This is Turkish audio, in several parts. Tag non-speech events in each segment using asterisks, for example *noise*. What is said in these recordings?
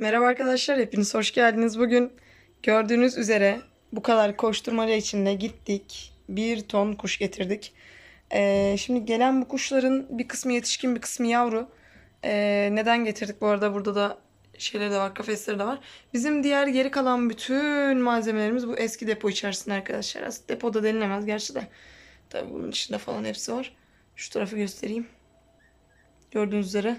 Merhaba arkadaşlar, hepiniz hoş geldiniz. Bugün gördüğünüz üzere bu kadar koşturmaca içinde gittik. Bir ton kuş getirdik. Ee, şimdi gelen bu kuşların bir kısmı yetişkin, bir kısmı yavru. Ee, neden getirdik bu arada? Burada da şeyleri de var, kafesleri de var. Bizim diğer geri kalan bütün malzemelerimiz bu eski depo içerisinde arkadaşlar. Aslında depoda denilemez gerçi de. Tabii bunun içinde falan hepsi var. Şu tarafı göstereyim. Gördüğünüz üzere.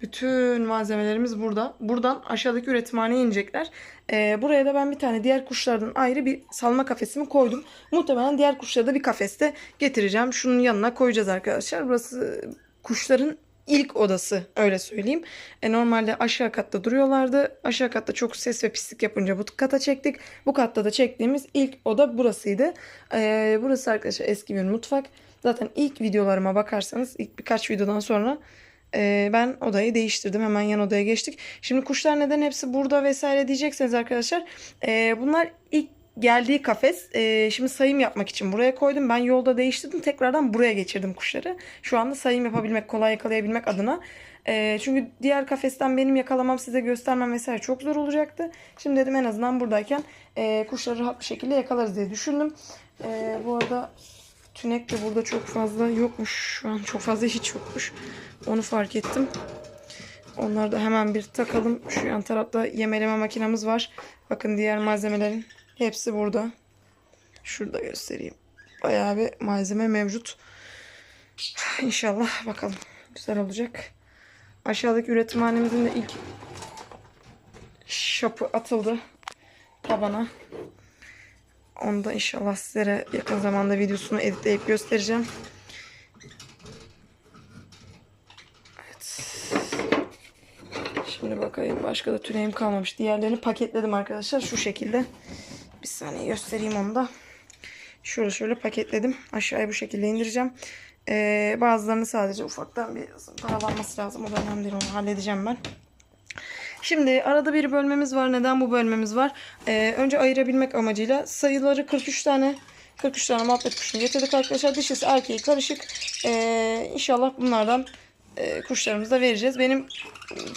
Bütün malzemelerimiz burada. Buradan aşağıdaki üretimhaneye inecekler. Ee, buraya da ben bir tane diğer kuşlardan ayrı bir salma kafesimi koydum. Muhtemelen diğer kuşları da bir kafeste getireceğim. Şunun yanına koyacağız arkadaşlar. Burası kuşların ilk odası öyle söyleyeyim. E, normalde aşağı katta duruyorlardı. Aşağı katta çok ses ve pislik yapınca bu kata çektik. Bu katta da çektiğimiz ilk oda burasıydı. Ee, burası arkadaşlar eski bir mutfak. Zaten ilk videolarıma bakarsanız ilk birkaç videodan sonra ee, ben odayı değiştirdim. Hemen yan odaya geçtik. Şimdi kuşlar neden hepsi burada vesaire diyecekseniz arkadaşlar. ee, bunlar ilk geldiği kafes. Ee, şimdi sayım yapmak için buraya koydum. Ben yolda değiştirdim. Tekrardan buraya geçirdim kuşları. Şu anda sayım yapabilmek, kolay yakalayabilmek adına. Çünkü diğer kafesten benim yakalamam, size göstermem vesaire çok zor olacaktı. Şimdi dedim en azından buradayken kuşları rahat bir şekilde yakalarız diye düşündüm. Bu arada tünek de burada çok fazla yokmuş. Şu an çok fazla hiç yokmuş. Onu fark ettim. Onları da hemen bir takalım. Şu yan tarafta yemeleme makinamız var. Bakın diğer malzemelerin hepsi burada. Şurada göstereyim. Bayağı bir malzeme mevcut. İnşallah bakalım. Güzel olacak. Aşağıdaki üretimhanemizin de ilk şapı atıldı tabana. Onu da inşallah sizlere yakın zamanda videosunu editleyip göstereceğim. Şimdi bakayım başka da tüneğim kalmamış. Diğerlerini paketledim arkadaşlar şu şekilde. Bir saniye göstereyim onu da. Şöyle şöyle paketledim. Aşağıya bu şekilde indireceğim. Ee, bazılarını sadece ufaktan bir paralanması lazım. O da önemli onu halledeceğim ben. Şimdi arada bir bölmemiz var. Neden bu bölmemiz var? Ee, önce ayırabilmek amacıyla sayıları 43 tane 43 tane muhabbet kuşunu getirdik arkadaşlar. Dişisi erkeği karışık. Ee, inşallah bunlardan e, kuşlarımızı da vereceğiz. Benim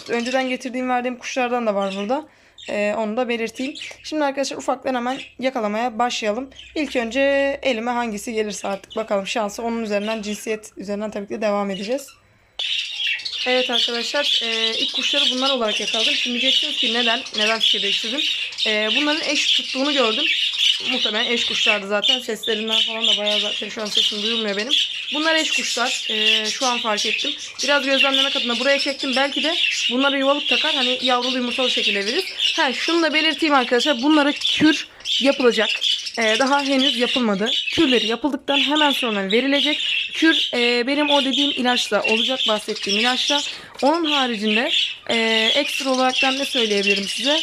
önceden getirdiğim verdiğim kuşlardan da var burada. Ee, onu da belirteyim. Şimdi arkadaşlar ufaktan hemen yakalamaya başlayalım. İlk önce elime hangisi gelirse artık bakalım şansı. Onun üzerinden cinsiyet üzerinden tabii ki de devam edeceğiz. Evet arkadaşlar e, ilk kuşları bunlar olarak yakaladım. Şimdi diyeceksiniz ki neden? Neden fikir değiştirdim? E, bunların eş tuttuğunu gördüm. Muhtemelen eş kuşlardı zaten. Seslerinden falan da bayağı zaten şu an sesim duyulmuyor benim. Bunlar eş kuşlar. E, şu an fark ettim. Biraz gözlemlemek adına buraya çektim. Belki de bunları yuvalık takar. Hani yavrulu yumurtalı şekilde verir. Ha, şunu da belirteyim arkadaşlar. Bunlara kür yapılacak. E, daha henüz yapılmadı. Kürleri yapıldıktan hemen sonra verilecek. Kür e, benim o dediğim ilaçla olacak bahsettiğim ilaçla. Onun haricinde e, ekstra olaraktan ne söyleyebilirim size?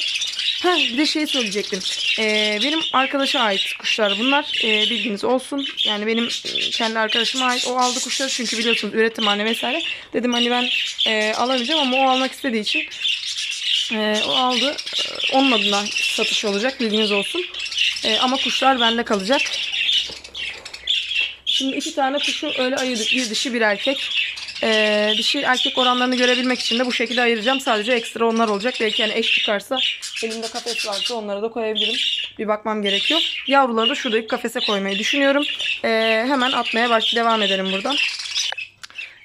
Ha bir de şey söyleyecektim. E, benim arkadaşa ait kuşlar bunlar. E, bilginiz olsun. Yani benim e, kendi arkadaşıma ait. O aldı kuşları çünkü biliyorsunuz üretimhane vesaire. Dedim hani ben e, alamayacağım ama o almak istediği için e, o aldı. Onun adına satış olacak. Bilginiz olsun. E, ama kuşlar bende kalacak. Şimdi iki tane kuşu öyle ayırdık. Bir dişi bir erkek. Ee, dişi erkek oranlarını görebilmek için de bu şekilde ayıracağım. Sadece ekstra onlar olacak. Belki yani eş çıkarsa elimde kafes varsa onları da koyabilirim. Bir bakmam gerekiyor. Yavruları da şuradaki kafese koymayı düşünüyorum. Ee, hemen atmaya baş devam edelim buradan.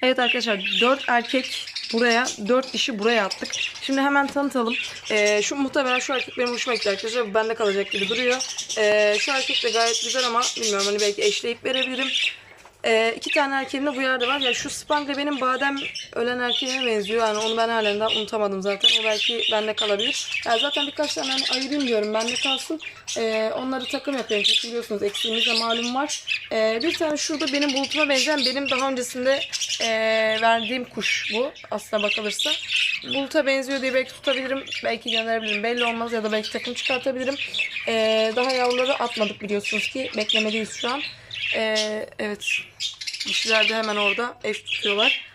Evet arkadaşlar 4 erkek buraya 4 dişi buraya attık. Şimdi hemen tanıtalım. Ee, şu muhtemelen şu erkek benim hoşuma gitti arkadaşlar. Bende kalacak gibi duruyor. Ee, şu erkek de gayet güzel ama bilmiyorum hani belki eşleyip verebilirim. Ee, iki tane erkeğim de bu yerde var. Ya şu Spangle benim badem ölen erkeğime benziyor. Yani onu ben halen daha unutamadım zaten. O belki bende kalabilir. Yani zaten birkaç tane hani ayırayım diyorum. Bende kalsın. Ee, onları takım yapıyorum. Çünkü biliyorsunuz eksiğimiz de malum var. Ee, bir tane şurada benim bulutuma benzeyen benim daha öncesinde e, verdiğim kuş bu. Aslına bakılırsa. Buluta benziyor diye belki tutabilirim. Belki gönderebilirim. Belli olmaz ya da belki takım çıkartabilirim. Ee, daha yavruları atmadık biliyorsunuz ki. Beklemedeyiz şu an. Ee, evet. Dişiler de hemen orada eş tutuyorlar.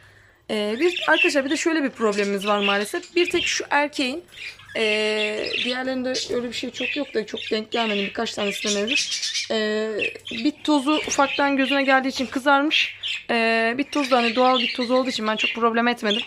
Ee, bir arkadaşlar bir de şöyle bir problemimiz var maalesef. Bir tek şu erkeğin ee, diğerlerinde öyle bir şey çok yok da çok denk gelmedi. Birkaç tanesinde mevcut. Ee, bit tozu ufaktan gözüne geldiği için kızarmış. Ee, bit tozu da hani doğal bit tozu olduğu için ben çok problem etmedim.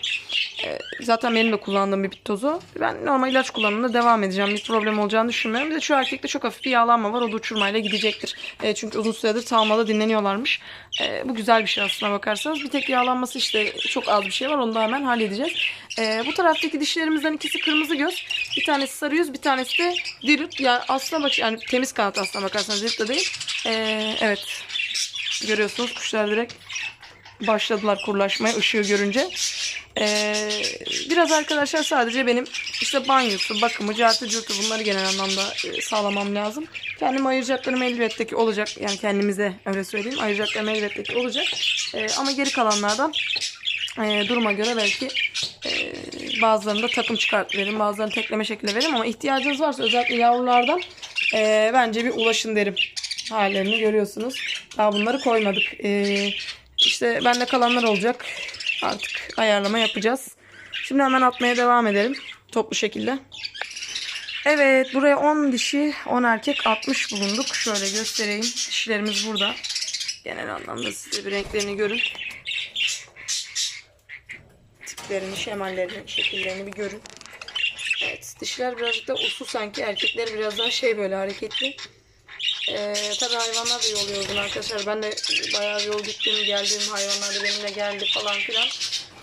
Ee, zaten benim de kullandığım bir bit tozu. Ben normal ilaç kullanımına devam edeceğim. Bir problem olacağını düşünmüyorum. Bir de şu erkekte çok hafif bir yağlanma var. O da uçurmayla gidecektir. Ee, çünkü uzun süredir salmada dinleniyorlarmış. Ee, bu güzel bir şey aslına bakarsanız. Bir tek yağlanması işte çok az bir şey var. Onu da hemen halledeceğiz. Ee, bu taraftaki dişlerimizden ikisi kırmızı göz. Bir tanesi sarı yüz, bir tanesi de dirit. Ya aslına bak yani temiz kanat aslına bakarsanız dirit de değil. Ee, evet. Görüyorsunuz kuşlar direkt başladılar kurlaşmaya ışığı görünce. Ee, biraz arkadaşlar sadece benim işte banyosu, bakımı, cartı curtu bunları genel anlamda e, sağlamam lazım. Kendime ayıracaklarım elbette ki olacak. Yani kendimize öyle söyleyeyim. Ayıracaklarım elbette ki olacak. Ee, ama geri kalanlardan e, duruma göre belki e, bazılarını da takım çıkart veririm. Bazılarını tekleme şekli veririm. Ama ihtiyacınız varsa özellikle yavrulardan e, bence bir ulaşın derim. Hallerini görüyorsunuz. Daha bunları koymadık. E, işte bende kalanlar olacak. Artık ayarlama yapacağız. Şimdi hemen atmaya devam edelim. Toplu şekilde. Evet buraya 10 dişi 10 erkek atmış bulunduk. Şöyle göstereyim. Dişilerimiz burada. Genel anlamda size bir renklerini görün. Tiplerini, şemallerini, şekillerini bir görün. Evet dişiler birazcık da uslu sanki. Erkekler biraz daha şey böyle hareketli. Ee, tabii hayvanlar da yol yorgun arkadaşlar. Ben de bayağı yol gittim, geldim. Hayvanlar da benimle geldi falan filan.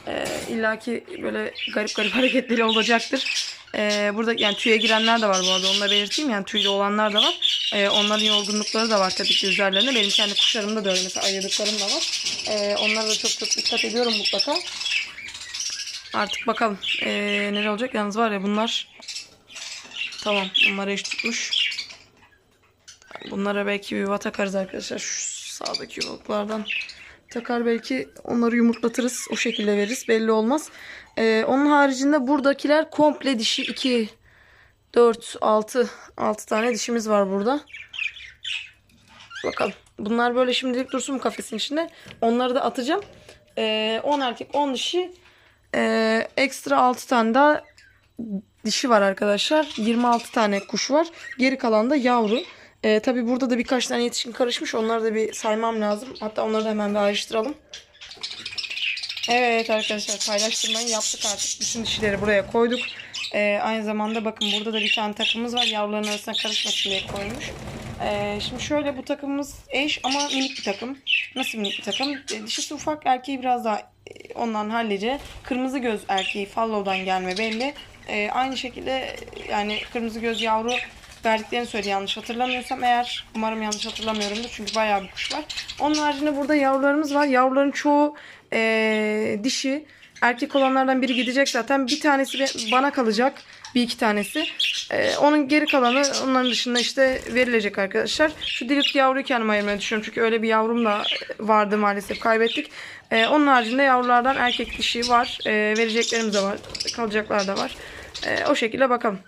Ee, İlla ki böyle garip garip *laughs* hareketleri olacaktır. Ee, burada yani tüye girenler de var bu arada. Onu da belirteyim. Yani tüylü olanlar da var. Ee, onların yorgunlukları da var tabii ki üzerlerinde. Benim kendi kuşlarımda da öyle. Mesela ayırdıklarım da var. Ee, onlara da çok çok dikkat ediyorum mutlaka. Artık bakalım ee, neler olacak. Yalnız var ya bunlar tamam. Bunlara iş tutmuş. Bunlara belki bir yuva takarız arkadaşlar. Şu sağdaki yuvalardan takar belki onları yumurtlatırız. O şekilde veririz. Belli olmaz. Ee, onun haricinde buradakiler komple dişi 2 4 6 6 tane dişimiz var burada. Bakalım. Bunlar böyle şimdilik dursun bu kafesin içinde. Onları da atacağım. Ee, 10 erkek 10 dişi. Ee, ekstra 6 tane daha dişi var arkadaşlar. 26 tane kuş var. Geri kalan da yavru. Ee, tabii burada da birkaç tane yetişkin karışmış. Onları da bir saymam lazım. Hatta onları da hemen bir ayrıştıralım. Evet arkadaşlar paylaştırmayı yaptık artık. Bütün dişileri buraya koyduk. Ee, aynı zamanda bakın burada da bir tane takımımız var. Yavruların arasına karışmasın diye koymuş. Ee, şimdi şöyle bu takımımız eş ama minik bir takım. Nasıl minik bir takım? Ee, dişisi ufak erkeği biraz daha e, ondan hallice. Kırmızı göz erkeği Fallow'dan gelme belli. Ee, aynı şekilde e, yani kırmızı göz yavru verdiklerini söyledi yanlış hatırlamıyorsam eğer umarım yanlış hatırlamıyorumdur çünkü bayağı bir kuş var. Onun haricinde burada yavrularımız var. Yavruların çoğu eee, dişi. Erkek olanlardan biri gidecek zaten. Bir tanesi bana kalacak. Bir iki tanesi. Eee, onun geri kalanı onların dışında işte verilecek arkadaşlar. Şu dilit yavruyu kendime ayırmayı düşünüyorum. Çünkü öyle bir yavrum da vardı maalesef kaybettik. Eee, onun haricinde yavrulardan erkek dişi var. Eee, vereceklerimiz de var. Kalacaklar da var. Eee, o şekilde bakalım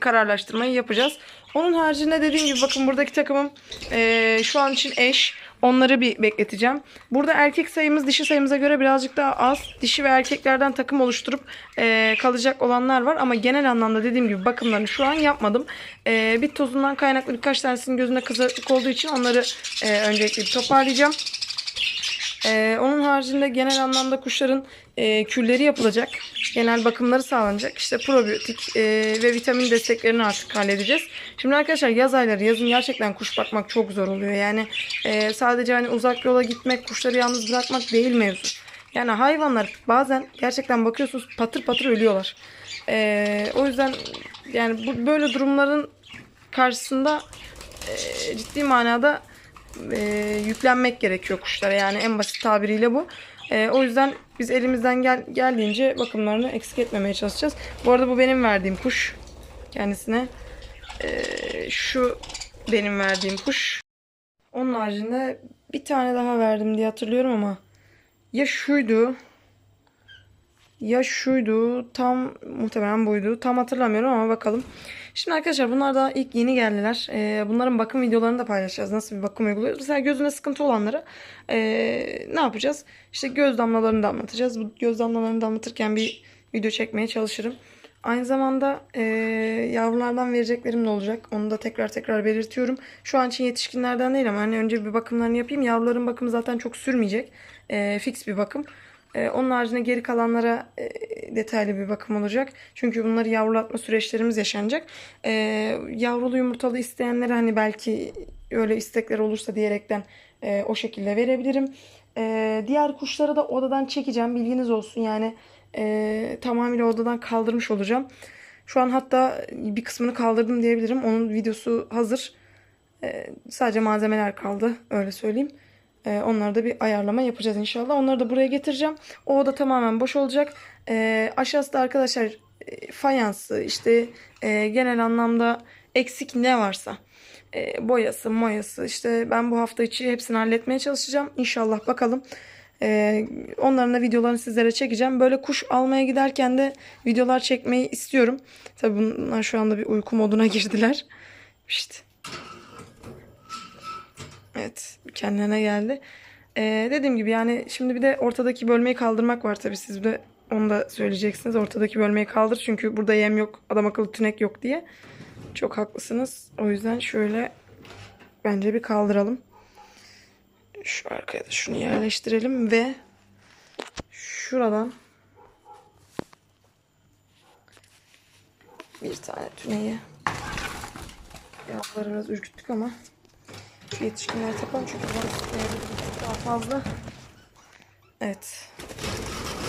kararlaştırmayı yapacağız. Onun haricinde dediğim gibi bakın buradaki takımım e, şu an için eş. Onları bir bekleteceğim. Burada erkek sayımız dişi sayımıza göre birazcık daha az. Dişi ve erkeklerden takım oluşturup e, kalacak olanlar var. Ama genel anlamda dediğim gibi bakımlarını şu an yapmadım. E, bit tozundan kaynaklı birkaç tanesinin gözünde kızarıklık olduğu için onları e, öncelikle bir toparlayacağım. Ee, onun haricinde genel anlamda kuşların e, külleri yapılacak. Genel bakımları sağlanacak. İşte probiyotik e, ve vitamin desteklerini artık halledeceğiz. Şimdi arkadaşlar yaz ayları yazın gerçekten kuş bakmak çok zor oluyor. Yani e, sadece hani uzak yola gitmek, kuşları yalnız bırakmak değil mevzu. Yani hayvanlar bazen gerçekten bakıyorsunuz patır patır ölüyorlar. E, o yüzden yani bu böyle durumların karşısında e, ciddi manada e, yüklenmek gerekiyor kuşlara. Yani en basit tabiriyle bu. E, o yüzden biz elimizden gel, geldiğince bakımlarını eksik etmemeye çalışacağız. Bu arada bu benim verdiğim kuş. Kendisine e, şu benim verdiğim kuş. Onun haricinde bir tane daha verdim diye hatırlıyorum ama ya şuydu ya şuydu tam muhtemelen buydu tam hatırlamıyorum ama bakalım. Şimdi arkadaşlar bunlar da ilk yeni geldiler. Ee, bunların bakım videolarını da paylaşacağız. Nasıl bir bakım uyguluyoruz. Mesela gözüne sıkıntı olanlara ee, ne yapacağız? İşte göz damlalarını damlatacağız. Bu göz damlalarını damlatırken bir video çekmeye çalışırım. Aynı zamanda e, yavrulardan vereceklerim de olacak. Onu da tekrar tekrar belirtiyorum. Şu an için yetişkinlerden değil ama hani önce bir bakımlarını yapayım. Yavruların bakımı zaten çok sürmeyecek. E, fix bir bakım. E, onun haricinde geri kalanlara e, detaylı bir bakım olacak. Çünkü bunları yavrulatma süreçlerimiz yaşanacak. E, yavrulu yumurtalı isteyenlere hani belki öyle istekler olursa diyerekten e, o şekilde verebilirim. Diğer kuşları da odadan çekeceğim. Bilginiz olsun yani e, tamamıyla odadan kaldırmış olacağım. Şu an hatta bir kısmını kaldırdım diyebilirim. Onun videosu hazır. Sadece malzemeler kaldı öyle söyleyeyim. E, onları da bir ayarlama yapacağız inşallah. Onları da buraya getireceğim. O oda tamamen boş olacak. E, aşağısı da arkadaşlar e, fayansı işte e, genel anlamda eksik ne varsa e, boyası, moyası işte ben bu hafta içi hepsini halletmeye çalışacağım. İnşallah bakalım. Onların da videolarını sizlere çekeceğim. Böyle kuş almaya giderken de videolar çekmeyi istiyorum. Tabii bunlar şu anda bir uyku moduna *laughs* girdiler. İşte. Evet kendine geldi. E, dediğim gibi yani şimdi bir de ortadaki bölmeyi kaldırmak var tabii siz de onu da söyleyeceksiniz. Ortadaki bölmeyi kaldır çünkü burada yem yok adam akıllı tünek yok diye. Çok haklısınız. O yüzden şöyle bence bir kaldıralım. Şu arkaya da şunu yerleştirelim ve şuradan bir tane tüneyi yavruları biraz ürküttük ama şu yetişkinleri takalım çünkü daha fazla. Evet.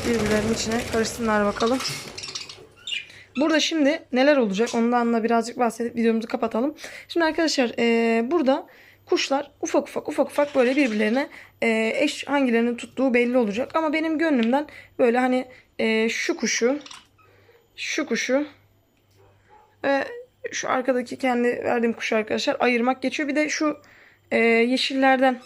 Birbirlerinin içine karışsınlar bakalım. Burada şimdi neler olacak ondan da birazcık bahsedip videomuzu kapatalım. Şimdi arkadaşlar e, burada kuşlar ufak ufak ufak ufak böyle birbirlerine e, eş hangilerinin tuttuğu belli olacak. Ama benim gönlümden böyle hani e, şu kuşu şu kuşu ve şu arkadaki kendi verdiğim kuşu arkadaşlar ayırmak geçiyor. Bir de şu e, yeşillerden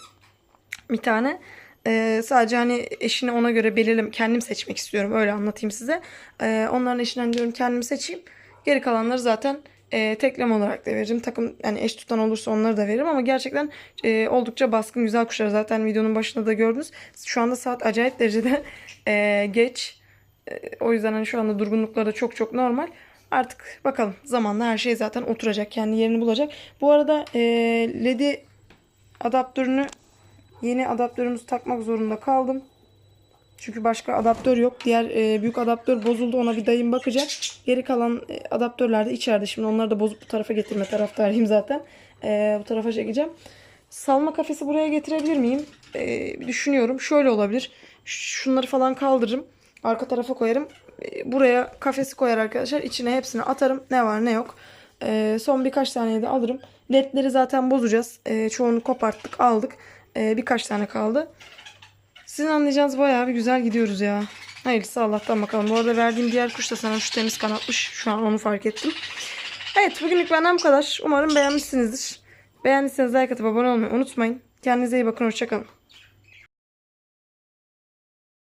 bir tane ee, sadece hani eşini ona göre belirlem kendim seçmek istiyorum. Öyle anlatayım size. Ee, onların eşinden diyorum kendimi seçeyim. Geri kalanları zaten e, teklem olarak da veririm. Takım yani eş tutan olursa onları da veririm ama gerçekten e, oldukça baskın güzel kuşlar. Zaten videonun başında da gördünüz. Şu anda saat acayip derecede e, geç. E, o yüzden hani şu anda durgunlukları da çok çok normal. Artık bakalım zamanla her şey zaten oturacak. Kendi yerini bulacak. Bu arada e, LED'i adaptörünü Yeni adaptörümüzü takmak zorunda kaldım. Çünkü başka adaptör yok. Diğer e, büyük adaptör bozuldu. Ona bir dayım bakacak. Geri kalan e, adaptörler de içeride. Şimdi onları da bozup bu tarafa getirme taraftarıyım zaten. E, bu tarafa çekeceğim. Salma kafesi buraya getirebilir miyim? E, düşünüyorum. Şöyle olabilir. Şunları falan kaldırırım. Arka tarafa koyarım. E, buraya kafesi koyar arkadaşlar. İçine hepsini atarım. Ne var ne yok. E, son birkaç tane de alırım. Ledleri zaten bozacağız. E, çoğunu koparttık aldık. Ee, birkaç tane kaldı. Sizin anlayacağınız bayağı bir güzel gidiyoruz ya. Hayırlısı Allah'tan bakalım. Bu arada verdiğim diğer kuş da sana şu temiz kanatmış. Şu an onu fark ettim. Evet bugünlük benden bu kadar. Umarım beğenmişsinizdir. Beğendiyseniz like atıp abone olmayı unutmayın. Kendinize iyi bakın. Hoşçakalın.